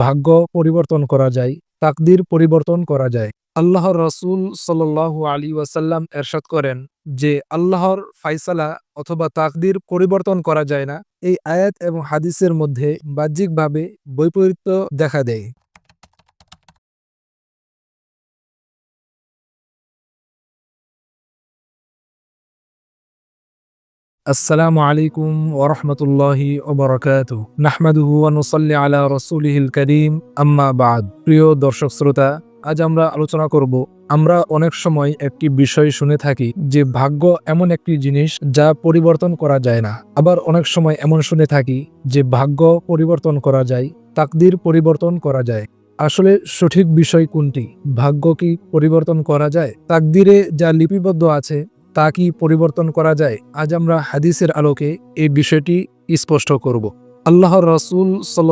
ভাগ্য পরিবর্তন করা যায়, তাকদির পরিবর্তন করা যায়। আল্লাহর রসুল সাল আলী ওয়াসাল্লাম এরশাদ করেন যে, আল্লাহর ফাইসালা অথবা তাকদির পরিবর্তন করা যায় না। এই আয়াত এবং হাদিসের মধ্যে বাহ্যিকভাবে বৈপরীত্য দেখা দেয়। আসসালামু আলাইকুম ওরহমতুল্লাহি ওবরাকাতু নাহমাদুহু ওয়া নুসাল্লি আলা রাসূলিহিল করিম, আম্মা বাদ। প্রিয় দর্শক শ্রোতা, আজ আমরা আলোচনা করব, আমরা অনেক সময় একটি বিষয় শুনে থাকি যে ভাগ্য এমন একটি জিনিস যা পরিবর্তন করা যায় না। আবার অনেক সময় এমন শুনে থাকি যে ভাগ্য পরিবর্তন করা যায়, তাকদির পরিবর্তন করা যায়। আসলে সঠিক বিষয় কোনটি? ভাগ্য কি পরিবর্তন করা যায়? তাকদিরে যা লিপিবদ্ধ আছে তা কি পরিবর্তন করা যায়? আজ আমরা হাদিসের আলোকে এই বিষয়টি স্পষ্ট করব। আল্লাহর রসুল সাল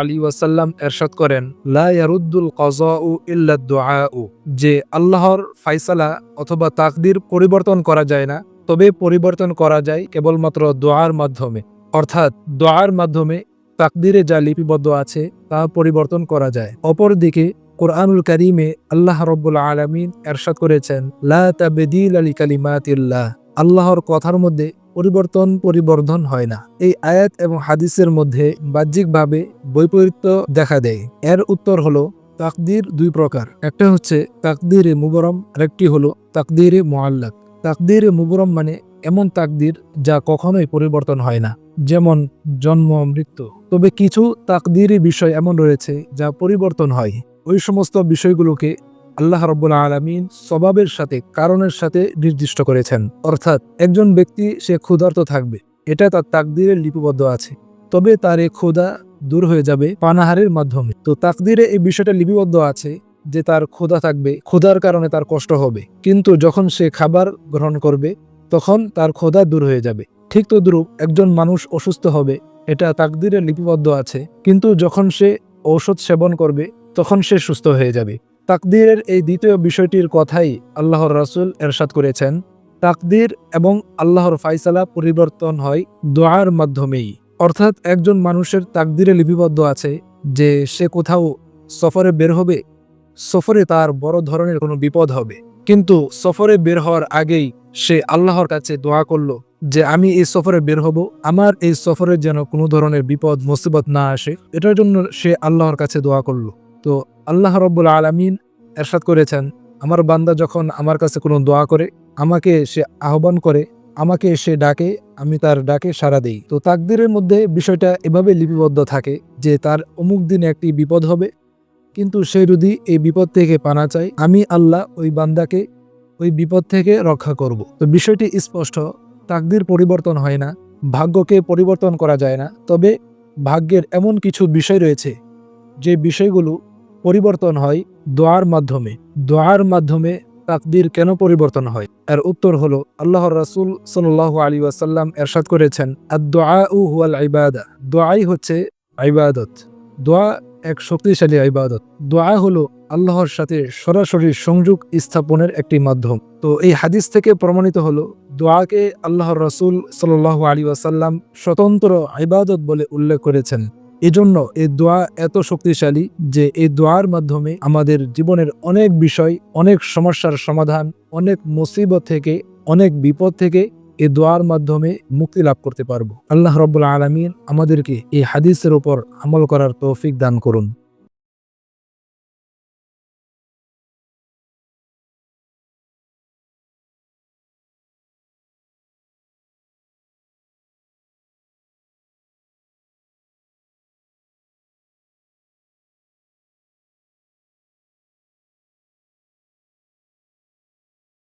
আলী ওয়াসাল্লাম এরশাদ করেন লায়ারুদ্দুল কজাউ ইল্লাদু যে আল্লাহর ফাইসালা অথবা তাকদির পরিবর্তন করা যায় না, তবে পরিবর্তন করা যায় কেবলমাত্র দোয়ার মাধ্যমে। অর্থাৎ দোয়ার মাধ্যমে তাকদিরে যা লিপিবদ্ধ আছে, তা পরিবর্তন করা যায়। অপরদিকে কোরআনুল করিমে আল্লাহ রব্বুল আলমিন এরশাদ করেছেন, লা তাবেদিল আলী কালিমাতিল্লাহ আল্লাহর কথার মধ্যে পরিবর্তন, পরিবর্ধন হয় না। এই আয়াত এবং হাদিসের মধ্যে বাহ্যিকভাবে বৈপরীত্য দেখা দেয়। এর উত্তর হলো তাকদির দুই প্রকার। একটা হচ্ছে তাকদিরে মুবরম, আরেকটি হলো তাকদিরে মোয়াল্লাক তাকদিরে মুবরম মানে এমন তাকদির যা কখনোই পরিবর্তন হয় না, যেমন জন্ম, মৃত্যু। তবে কিছু তাকদিরই বিষয় এমন রয়েছে যা পরিবর্তন হয়। ওই সমস্ত বিষয়গুলোকে আল্লাহ রব্বুল আলমিন স্বভাবের সাথে, কারণের সাথে নির্দিষ্ট করেছেন। অর্থাৎ একজন ব্যক্তি, সে ক্ষুধার্ত থাকবে। এটা তার তাকদিরে লিপিবদ্ধ আছে। তবে তার এই ক্ষুধা দূর হয়ে যাবে পানাহারের মাধ্যমে। তো তাকদিরে এই বিষয়টা লিপিবদ্ধ আছে যে তার ক্ষুধা থাকবে, ক্ষুধার কারণে তার কষ্ট হবে। কিন্তু যখন সে খাবার গ্রহণ করবে তখন তার ক্ষুধা দূর হয়ে যাবে। ঠিক তো দ্রুপ একজন মানুষ অসুস্থ হবে, এটা তাকদিরে লিপিবদ্ধ আছে। কিন্তু যখন সে ঔষধ সেবন করবে, তখন সে সুস্থ হয়ে যাবে। তাকদিরের এই দ্বিতীয় বিষয়টির কথাই আল্লাহর রাসুল এরশাদ করেছেন। তাকদির এবং আল্লাহর ফাইসালা পরিবর্তন হয় দোয়ার মাধ্যমেই। অর্থাৎ একজন মানুষের তাকদিরে লিপিবদ্ধ আছে যে সে কোথাও সফরে বের হবে, সফরে তার বড় ধরনের কোনো বিপদ হবে। কিন্তু সফরে বের হওয়ার আগেই সে আল্লাহর কাছে দোয়া করল যে আমি এই সফরে বের হব, আমার এই সফরে যেন কোনো ধরনের বিপদ, মুসিবত না আসে। এটার জন্য সে আল্লাহর কাছে দোয়া করল। তো আল্লাহ রব্বুল আলমিন এরশাদ করেছেন, আমার বান্দা যখন আমার কাছে কোনো দোয়া করে, আমাকে সে আহ্বান করে, আমাকে সে ডাকে, আমি তার ডাকে সাড়া দেই। তো তাকদিরের মধ্যে বিষয়টা এভাবে লিপিবদ্ধ থাকে যে তার অমুক দিনে একটি বিপদ হবে কিন্তু সে যদি এই বিপদ থেকে পানা চায়, আমি আল্লাহ ওই বান্দাকে ওই বিপদ থেকে রক্ষা করব। তো বিষয়টি স্পষ্ট, তাকদির পরিবর্তন হয় না, ভাগ্যকে পরিবর্তন করা যায় না। তবে ভাগ্যের এমন কিছু বিষয় রয়েছে, যে বিষয়গুলো পরিবর্তন হয় দোয়ার মাধ্যমে। দোয়ার মাধ্যমে তাকদির কেন পরিবর্তন হয়? এর উত্তর হল, আল্লাহর রাসুল সাল আলী ওয়াসাল্লাম এরশাদ করেছেন আর দোয়া উ হুয়াল দোয়াই হচ্ছে আইবাদত দোয়া এক শক্তিশালী ইবাদত। দোয়া হলো আল্লাহর সাথে সরাসরি সংযোগ স্থাপনের একটি মাধ্যম। তো এই হাদিস থেকে প্রমাণিত হলো, দোয়াকে আল্লাহর রসুল সাল আলী ওয়াসাল্লাম স্বতন্ত্র ইবাদত বলে উল্লেখ করেছেন। এজন্য এই দোয়া এত শক্তিশালী যে এই দোয়ার মাধ্যমে আমাদের জীবনের অনেক বিষয়, অনেক সমস্যার সমাধান, অনেক মুসিবত থেকে, অনেক বিপদ থেকে এই দোয়ার মাধ্যমে মুক্তি লাভ করতে পারব। আল্লাহ রব্বুল আলমিন আমাদেরকে এই হাদিসের ওপর আমল করার তৌফিক দান করুন।